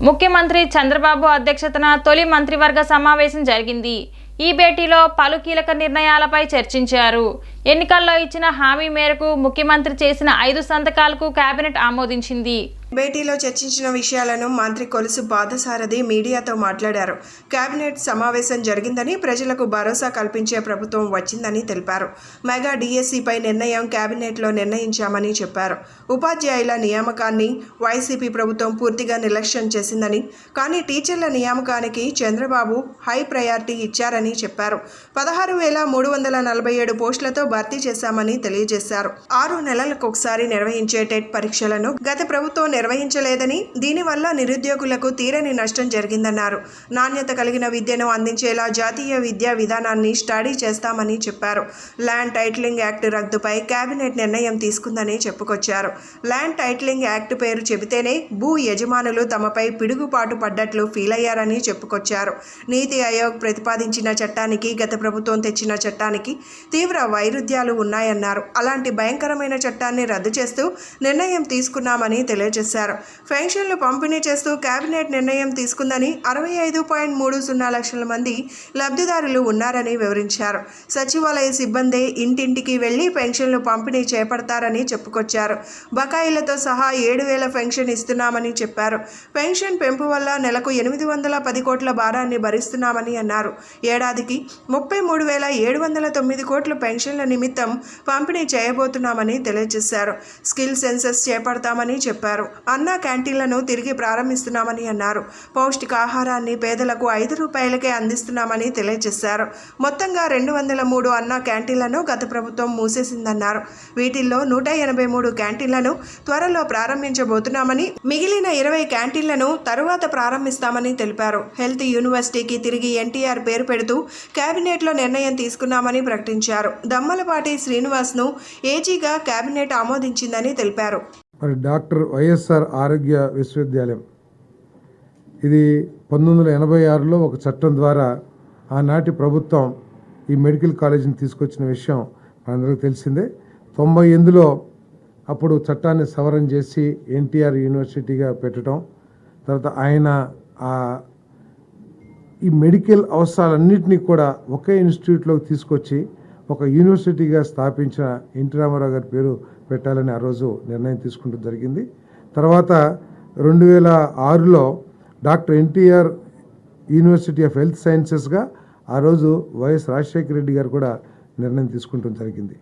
ముఖ్యమంత్రి చంద్రబాబు అధ్యక్షతన తొలి మంత్రివర్గ సమావేశం జరిగింది. ఈ భేటీలో పలు కీలక నిర్ణయాలపై చర్చించారు. ఎన్నికల్లో ఇచ్చిన హామీ మేరకు ముఖ్యమంత్రి చేసిన ఐదు సంతకాలకు కేబినెట్ ఆమోదించింది. భేటీలో చర్చించిన విషయాలను మంత్రి కొలుసు బాధసారథి మీడియాతో మాట్లాడారు. కేబినెట్ సమావేశం జరిగిందని ప్రజలకు భరోసా కల్పించే ప్రభుత్వం వచ్చిందని తెలిపారు. మెగా డిఎస్సిపై నిర్ణయం కేబినెట్లో నిర్ణయించామని చెప్పారు. ఉపాధ్యాయుల నియామకాన్ని వైసీపీ ప్రభుత్వం పూర్తిగా నిర్లక్ష్యం చేసిందని కానీ టీచర్ల నియామకానికి చంద్రబాబు హై ప్రయారిటీ ఇచ్చారని చెప్పారు. పదహారు వేల మూడు వందల నలభై ఏడు పోస్టులతో భర్తీ చేశామని తెలియజేశారు. ఆరు నెలలకు ఒకసారి నిర్వహించే టెట్ పరీక్షలను గత ప్రభుత్వం నిర్వహించలేదని దీనివల్ల నిరుద్యోగులకు తీరని నష్టం జరిగిందన్నారు. నాణ్యత కలిగిన విద్యను అందించేలా జాతీయ విద్యా విధానాన్ని స్టడీ చేస్తామని చెప్పారు. ల్యాండ్ టైటిలింగ్ యాక్ట్ రద్దుపై కేబినెట్ నిర్ణయం తీసుకుందని చెప్పుకొచ్చారు. ల్యాండ్ టైటిలింగ్ యాక్ట్ పేరు చెబితేనే భూ యజమానులు తమపై పిడుగుపాటు పడ్డట్లు ఫీల్ అయ్యారని చెప్పుకొచ్చారు. నీతి ఆయోగ్ ప్రతిపాదించిన చట్టానికి గత ప్రభుత్వం తెచ్చిన చట్టానికి తీవ్ర వైరుధ్యాలు ఉన్నాయన్నారు. అలాంటి భయంకరమైన చట్టాన్ని రద్దు చేస్తూ నిర్ణయం తీసుకున్నామని తెలియజేశారు. పెన్షన్లు పంపిణీ చేస్తూ కేబినెట్ నిర్ణయం తీసుకుందని అరవై ఐదు పాయింట్ మూడు సున్నా లక్షల మంది లబ్ధిదారులు ఉన్నారని వివరించారు. సచివాలయ సిబ్బంది ఇంటింటికి వెళ్ళి పెన్షన్లు పంపిణీ చేపడతారని చెప్పుకొచ్చారు. బకాయిలతో సహా ఏడు వేల పెన్షన్ ఇస్తున్నామని చెప్పారు. పెన్షన్ పెంపు వల్ల నెలకు ఎనిమిది వందల పది కోట్ల భారాన్ని భరిస్తున్నామని అన్నారు. ఏడాదికి ముప్పై మూడు వేల ఏడు వందల తొమ్మిది కోట్ల పెన్షన్ల నిమిత్తం పంపిణీ చేయబోతున్నామని తెలియజేశారు. స్కిల్ సెన్సెస్ చేపడతామని చెప్పారు. అన్న క్యాంటీన్లను తిరిగి ప్రారంభిస్తున్నామని అన్నారు. పౌష్టికాహారాన్ని పేదలకు ఐదు రూపాయలకే అందిస్తున్నామని తెలియజేశారు. మొత్తంగా రెండు వందల మూడు అన్న క్యాంటీన్లను గత ప్రభుత్వం మూసేసిందన్నారు. వీటిల్లో నూట ఎనభై మూడు క్యాంటీన్లను త్వరలో ప్రారంభించబోతున్నామని మిగిలిన ఇరవై క్యాంటీన్లను తరువాత ప్రారంభిస్తామని తెలిపారు. హెల్త్ యూనివర్సిటీకి తిరిగి ఎన్టీఆర్ పేరు పెడుతూ కేబినెట్లో నిర్ణయం తీసుకున్నామని ప్రకటించారు. దమ్మలపాటి శ్రీనివాస్ను ఏజీగా కేబినెట్ ఆమోదించిందని తెలిపారు. మరి డాక్టర్ వైఎస్ఆర్ ఆరోగ్య విశ్వవిద్యాలయం. ఇది పంతొమ్మిది వందల ఎనభై ఆరులో ఒక చట్టం ద్వారా ఆనాటి ప్రభుత్వం ఈ మెడికల్ కాలేజీని తీసుకొచ్చిన విషయం మనందరికీ తెలిసిందే. తొంభై ఎనిమిదిలో అప్పుడు చట్టాన్ని సవరణ చేసి ఎన్టీఆర్ యూనివర్సిటీగా పెట్టడం తర్వాత ఆయన ఆ ఈ మెడికల్ అవసరాలన్నింటినీ కూడా ఒకే ఇన్స్టిట్యూట్లోకి తీసుకొచ్చి ఒక యూనివర్సిటీగా స్థాపించిన ఎన్టీ రామారావు గారి పేరు పెట్టాలని ఆ రోజు నిర్ణయం తీసుకుంటూ జరిగింది. తర్వాత రెండు వేల ఆరులో doctor NTR university of health సైన్సెస్గా ఆ రోజు వైఎస్ రాజశేఖర రెడ్డి గారు కూడా నిర్ణయం తీసుకుంటూ జరిగింది.